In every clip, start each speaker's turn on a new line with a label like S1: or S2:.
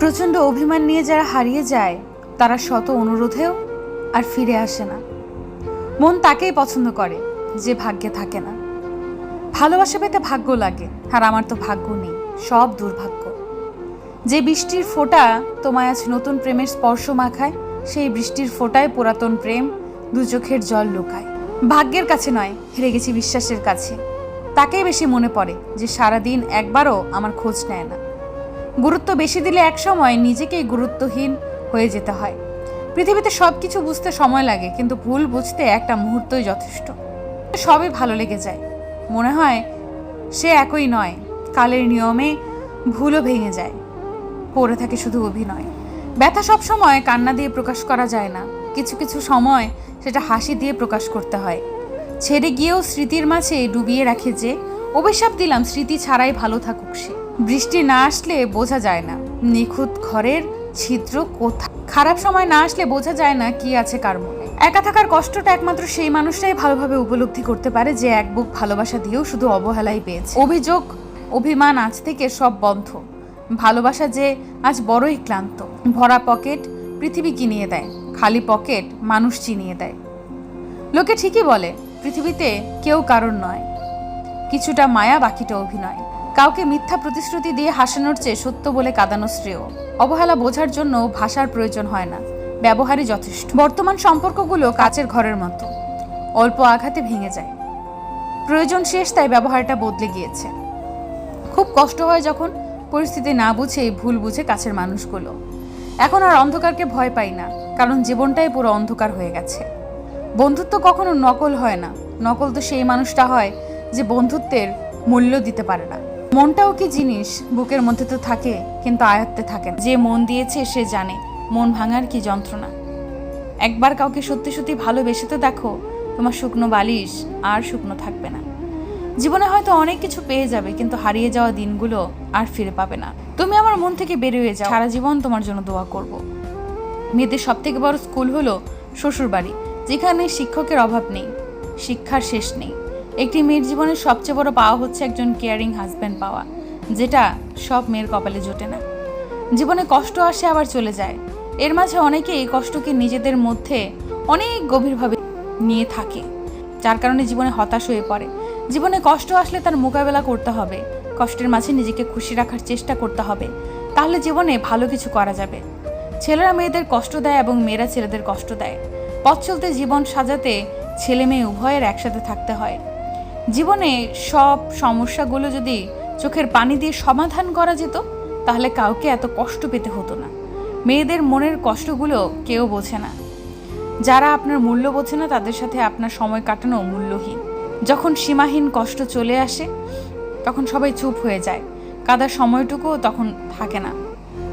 S1: প্রচণ্ড অভিমান নিয়ে যারা হারিয়ে যায়, তারা শত অনুরোধেও আর ফিরে আসে না। মন তাকেই পছন্দ করে, যে ভাগ্যে থাকে না। ভালোবাসা পেতে ভাগ্য লাগে, আর আমার তো ভাগ্য নেই, সব দুর্ভাগ্য। যে বৃষ্টির ফোঁটা তোমায় আজ নতুন প্রেমের স্পর্শ মাখায়, সেই বৃষ্টির ফোঁটায় পুরাতন প্রেম দু চোখের জল লুকায়। ভাগ্যের কাছে নয়, হেরে গেছি বিশ্বাসের কাছে। তাকেই বেশি মনে পড়ে যে সারাদিন একবারও আমার খোঁজ নেয় না। গুরুত্ব বেশি দিলে এক সময় নিজেকেই গুরুত্বহীন হয়ে যেতে হয়। পৃথিবীতে সব কিছু বুঝতে সময় লাগে, কিন্তু ভুল বুঝতে একটা মুহূর্তই যথেষ্ট। সবই ভালো লেগে যায়। মনে হয় সে একই নয়। কালের নিয়মে ভুলও ভেঙে যায়। পড়ে থাকে শুধু অভিনয়। ব্যথা সব সময় কান্না দিয়ে প্রকাশ করা যায় না। কিছু কিছু সময় সেটা হাসি দিয়ে প্রকাশ করতে হয়। ছেড়ে গিয়েও স্মৃতির মাঝে ডুবিয়ে রাখে যে, অভিশাপ দিলাম, স্মৃতি ছাড়াই ভালো থাকুক সে। বৃষ্টি না আসলে বোঝা যায় না। নিখুঁত ঘরের ছিদ্র কোথা খারাপ সময় না আসলে বোঝা যায় না কি আছে কার মনে। একা থাকার কষ্টটা একমাত্র সেই মানুষটাই ভালোভাবে উপলব্ধি করতে পারে যে এক বুক ভালোবাসা দিয়েও শুধু অবহেলাই পেয়েছে। অভিযোগ, অভিমান আজ থেকে সব বন্ধ। ভালোবাসা যে আজ বড়ই ক্লান্ত। ভরা পকেট পৃথিবী কিনিয়ে দেয়, খালি পকেট মানুষ চিনিয়ে দেয়। লোকে ঠিকই বলে, পৃথিবীতে কেউ কারণ নয়। কিছুটা মায়া, বাকিটা অভিনয়। কাউকে মিথ্যা প্রতিশ্রুতি দিয়ে হাসানোর চেয়ে সত্য বলে কাঁদানো শ্রেয়। অবহেলা বোঝার জন্য ভাষার প্রয়োজন হয় না। ব্যবহারই যথেষ্ট। বর্তমান সম্পর্কগুলো কাচের ঘরের মতো। অল্প আঘাতে ভেঙে যায়। প্রয়োজন শেষ, তাই ব্যবহারটা বদলে গিয়েছে। খুব কষ্ট হয় যখন পরিস্থিতি না বুঝে ভুল বুঝে কাছের মানুষগুলো। এখন আর অন্ধকারকে ভয় পাই না, কারণ জীবনটাই পুরো অন্ধকার হয়ে গেছে। বন্ধুত্ব কখনো নকল হয় না। নকল তো সেই মানুষটা হয় যে বন্ধুত্বের মূল্য দিতে পারে না। মনটাও কি জিনিস? বুকের মধ্যে তো থাকে, কিন্তু আয়ত্তে থাকে যে মন দিয়েছে, সে জানে। মন ভাঙার কি যন্ত্রণা? একবার কাউকে সত্যি সত্যি ভালোবেসে তো দেখো, তোমার শুকনো বালিশ আর শুকনো থাকবে না। জীবনে হয়তো অনেক কিছু পেয়ে যাবে, কিন্তু হারিয়ে যাওয়া দিনগুলো আর ফিরে পাবে না। তুমি আমার মন থেকে বেরিয়ে যাও। সারা জীবন তোমার জন্য দোয়া করব। মেয়েদের সব থেকে বড় স্কুল হলো শ্বশুরবাড়ি, যেখানে শিক্ষকের অভাব নেই, শিক্ষার শেষ নেই। একটি মেয়ের জীবনের সবচেয়ে বড় পাওয়া হচ্ছে একজন কেয়ারিং হাজব্যান্ড পাওয়া, যেটা সব মেয়ের কপালে জোটে না। জীবনে কষ্ট আসে আবার চলে যায়। এর মাঝে অনেকে এই কষ্টকে নিজেদের মধ্যে অনেক গভীরভাবে নিয়ে থাকে, যার কারণে জীবনে হতাশ হয়ে পড়ে। জীবনে কষ্ট আসলে তার মোকাবেলা করতে হবে, কষ্টের মাঝে নিজেকে খুশি রাখার চেষ্টা করতে হবে, তাহলে জীবনে ভালো কিছু করা যাবে। ছেলেরা মেয়েদের কষ্ট দেয় এবং মেয়েরা ছেলেদের কষ্ট দেয়। পথ চলতে জীবন সাজাতে ছেলে মেয়ে উভয়ের একসাথে থাকতে হয়। জীবনে সব সমস্যাগুলো যদি চোখের পানি দিয়ে সমাধান করা যেত, তাহলে কাউকে এত কষ্ট পেতে হতো না। মেয়েদের মনের কষ্টগুলো কেউ বোঝে না। যারা আপনার মূল্য বোঝে না, তাদের সাথে আপনার সময় কাটানো মূল্যহীন। যখন সীমাহীন কষ্ট চলে আসে, তখন সবাই চুপ হয়ে যায়। কাদার সময়টুকুও তখন থাকে না।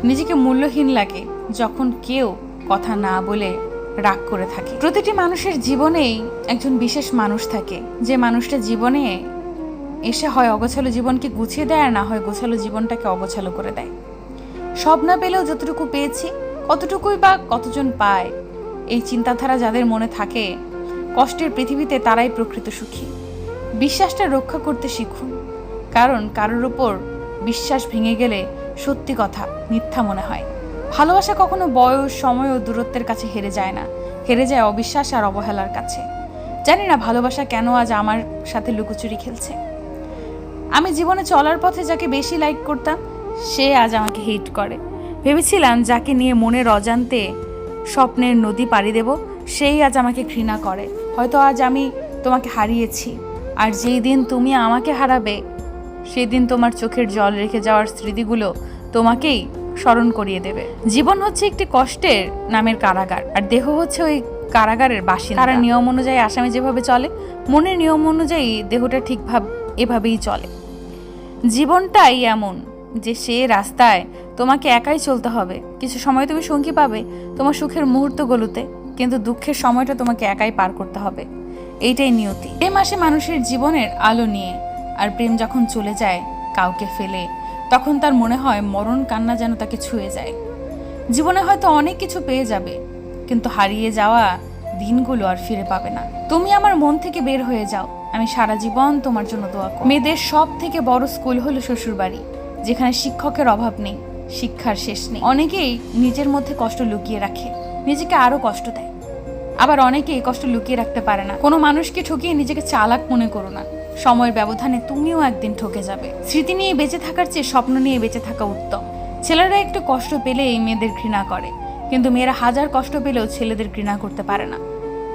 S1: নিজেকে মূল্যহীন লাগে যখন কেউ কথা না বলে রাগ করে থাকি। প্রতিটি মানুষের জীবনেই একজন বিশেষ মানুষ থাকে। যে মানুষটা জীবনে এসে হয় অগোছালো জীবনকে গুছিয়ে দেয় আর না হয় গোছালো জীবনটাকে অগোছালো করে দেয়। সব না পেলেও যতটুকু পেয়েছি, কতটুকুই বা কতজন পায়, এই চিন্তাধারা যাদের মনে থাকে, কষ্টের পৃথিবীতে তারাই প্রকৃত সুখী। বিশ্বাসটা রক্ষা করতে শিখুন। কারণ কারোর উপর বিশ্বাস ভেঙে গেলে সত্যি কথা মিথ্যা মনে হয়। ভালোবাসা কখনো বয়স, সময় ও দূরত্বের কাছে হেরে যায় না। হেরে যায় অবিশ্বাস আর অবহেলার কাছে। জানি না ভালোবাসা কেন আজ আমার সাথে লুকোচুরি খেলছে। আমি জীবনে চলার পথে যাকে বেশি লাইক করতাম, সে আজ আমাকে হিট করে। ভেবেছিলাম যাকে নিয়ে মনের অজান্তে স্বপ্নের নদী পাড়ি দেব, সেই আজ আমাকে ঘৃণা করে। হয়তো আজ আমি তোমাকে হারিয়েছি, আর যেই দিন তুমি আমাকে হারাবে সেই দিন তোমার চোখের জল রেখে যাওয়ার স্মৃতিগুলো তোমাকেই স্মরণ করিয়ে দেবে। জীবন হচ্ছে একটি কষ্টের নামের কারাগার, আর দেহ হচ্ছে ওই কারাগারের বাসিন্দা। তারা নিয়ম অনুযায়ী আসামি যেভাবে চলে, মনের নিয়ম অনুযায়ী দেহটা ঠিকভাবে এভাবেই চলে। জীবনটাই এমন যে সে রাস্তায় তোমাকে একাই চলতে হবে। কিছু সময় তুমি সঙ্গী পাবে তোমার সুখের মুহূর্তগুলোতে, কিন্তু দুঃখের সময়টা তোমাকে একাই পার করতে হবে। এইটাই নিয়তি। প্রেম আসে মানুষের জীবনের আলো নিয়ে আর প্রেম যখন চলে যায়, কাউকে ফেলে তখন তার মনে হয় মরণ কান্না যেন তাকে ছুঁয়ে যায়। জীবনে হয়তো অনেক কিছু পেয়ে যাবে, কিন্তু হারিয়ে যাওয়া দিনগুলো আর ফিরে পাবে না। তুমি আমার মন থেকে বের হয়ে যাও। আমি সারা জীবন তোমার জন্য দোয়া করি মেয়েদের সব থেকে বড় স্কুল হলো শ্বশুরবাড়ি, যেখানে শিক্ষকের অভাব নেই, শিক্ষার শেষ নেই। অনেকেই নিজের মধ্যে কষ্ট লুকিয়ে রাখে, নিজেকে আরও কষ্ট দেয়। আবার অনেকেই কষ্ট লুকিয়ে রাখতে পারে না। কোনো মানুষকে ঠকিয়ে নিজেকে চালাক মনে করো না। সময়ের ব্যবধানে তুমিও একদিন ঠকে যাবে। স্মৃতি নিয়ে বেঁচে থাকার চেয়ে স্বপ্ন নিয়ে বেঁচে থাকা উত্তম। ছেলেরা একটু কষ্ট পেলেই মেয়েদের ঘৃণা করে কিন্তু মেয়েরা হাজার কষ্ট পেলেও ছেলেদের ঘৃণা করতে পারে না।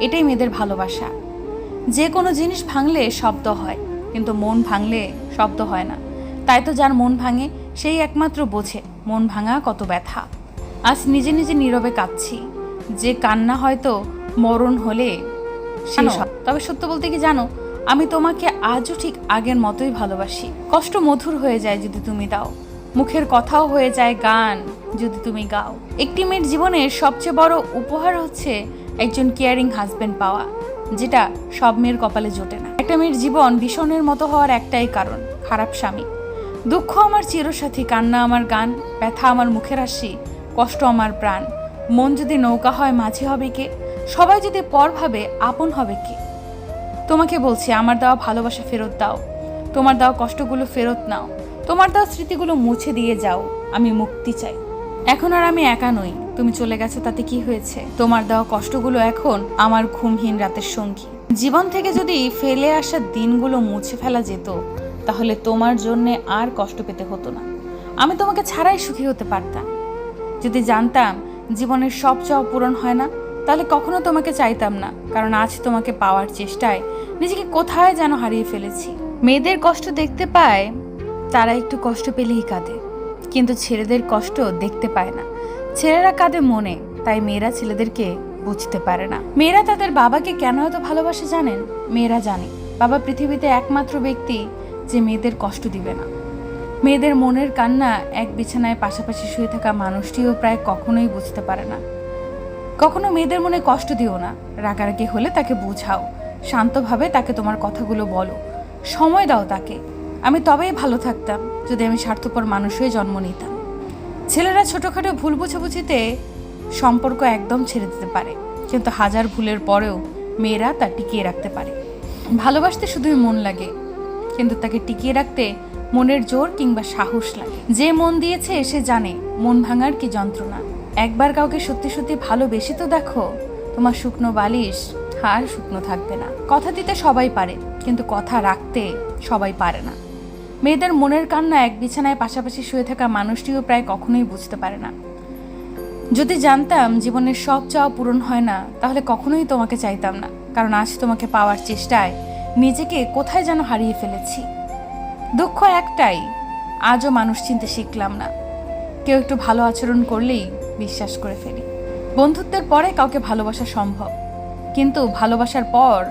S1: এটাই মেয়েদের ভালোবাসা। যে কোনো জিনিস ভাঙলে শব্দ হয় কিন্তু মন ভাঙলে শব্দ হয় না। তাই তো যার মন ভাঙে সেই একমাত্র বোঝে মন ভাঙা কত ব্যথা। আজ নিজে নিজে নীরবে কাঁদছি। যে কান্না হয়তো মরণ হলে তবে সত্য বলতে কি জানো? আমি তোমাকে আজও ঠিক আগের মতোই ভালোবাসি। কষ্ট মধুর হয়ে যায় যদি তুমি দাও। মুখের কথাও হয়ে যায় গান যদি তুমি গাও। একটি মেয়ের জীবনের সবচেয়ে বড় উপহার হচ্ছে একজন কেয়ারিং হাজব্যান্ড পাওয়া, যেটা সব মেয়ের কপালে জোটে না। একটা মেয়ের জীবন ভীষণের মতো হওয়ার একটাই কারণ, খারাপ স্বামী। দুঃখ আমার চিরসাথী, কান্না আমার গান, ব্যথা আমার মুখের হাসি, কষ্ট আমার প্রাণ। মন যদি নৌকা হয় মাঝি হবে কে? সবাই যদি পর ভাবে, আপন হবে কে? তোমাকে বলছি, আমার দেওয়া ভালোবাসা ফেরত দাও। তোমার দেওয়া কষ্টগুলো ফেরত নাও। তোমার দেওয়া স্মৃতিগুলো মুছে দিয়ে যাও। আমি মুক্তি চাই। এখন আর আমি একা নই। তুমি চলে গেছো, তাতে কি হয়েছে? তোমার দেওয়া কষ্টগুলো এখন আমার ঘুমহীন রাতের সঙ্গী। জীবন থেকে যদি ফেলে আসা দিনগুলো মুছে ফেলা যেত, তাহলে তোমার জন্যে আর কষ্ট পেতে হতো না। আমি তোমাকে ছাড়াই সুখী হতে পারতাম। যদি জানতাম, জীবনের সব চাওয়া পূরণ হয় না তাহলে কখনো তোমাকে চাইতাম না, কারণ আজ তোমাকে পাওয়ার চেষ্টায় নিজেকে কোথায় যেন হারিয়ে ফেলেছি। মেয়েদের কষ্ট দেখতে পায়, তারা একটু কষ্ট পেলেই কাঁদে, কিন্তু ছেলেদের কষ্ট দেখতে পায় না। ছেলেরা কাঁদে মনে, তাই মেয়েরা ছেলেদেরকে বুঝতে পারে না। মেয়েরা তাদের বাবাকে কেন এত ভালোবাসে জানেন? মেয়েরা জানে, বাবা পৃথিবীতে একমাত্র ব্যক্তি যে মেয়েদের কষ্ট দিবে না। মেয়েদের মনের কান্না এক বিছানায় পাশাপাশি শুয়ে থাকা মানুষটিও প্রায় কখনোই বুঝতে পারে না। কখনো মেয়েদের মনে কষ্ট দিও না। রাগারাগি হলে তাকে বোঝাও। শান্তভাবে তাকে তোমার কথাগুলো বলো। সময় দাও তাকে। আমি তবেই ভালো থাকতাম, যদি আমি স্বার্থপর মানুষ হয়ে জন্ম নিতাম। ছেলেরা ছোটোখাটো ভুল বুঝাবুঝিতে সম্পর্ক একদম ছেড়ে দিতে পারে। কিন্তু হাজার ভুলের পরেও মেয়েরা তা টিকিয়ে রাখতে পারে। ভালোবাসতে শুধুই মন লাগে, কিন্তু তাকে টিকিয়ে রাখতে মনের জোর কিংবা সাহস লাগে। যে মন দিয়েছে সে জানে, মন ভাঙার কি যন্ত্রণা। একবার কাউকে সত্যি সত্যি ভালোবেসে তো দেখো, তোমার শুকনো বালিশ আর শুকনো থাকবে না। কথা দিতে সবাই পারে, কিন্তু কথা রাখতে সবাই পারে না। মেয়েদের মনের কান্না এক বিছানায় পাশাপাশি শুয়ে থাকা মানুষটিও প্রায় কখনোই বুঝতে পারে না। যদি জানতাম জীবনের সব চাওয়া পূরণ হয় না, তাহলে কখনোই তোমাকে চাইতাম না, কারণ আজ তোমাকে পাওয়ার চেষ্টায় নিজেকে কোথায় যেন হারিয়ে ফেলেছি। দুঃখ একটাই, আজও মানুষ চিনতে শিখলাম না। কেউ একটু ভালো আচরণ করলেই বিশ্বাস করে ফেলি। বন্ধুত্বের পরে কাউকে ভালোবাসা সম্ভব। কিন্তু ভালোবাসার পর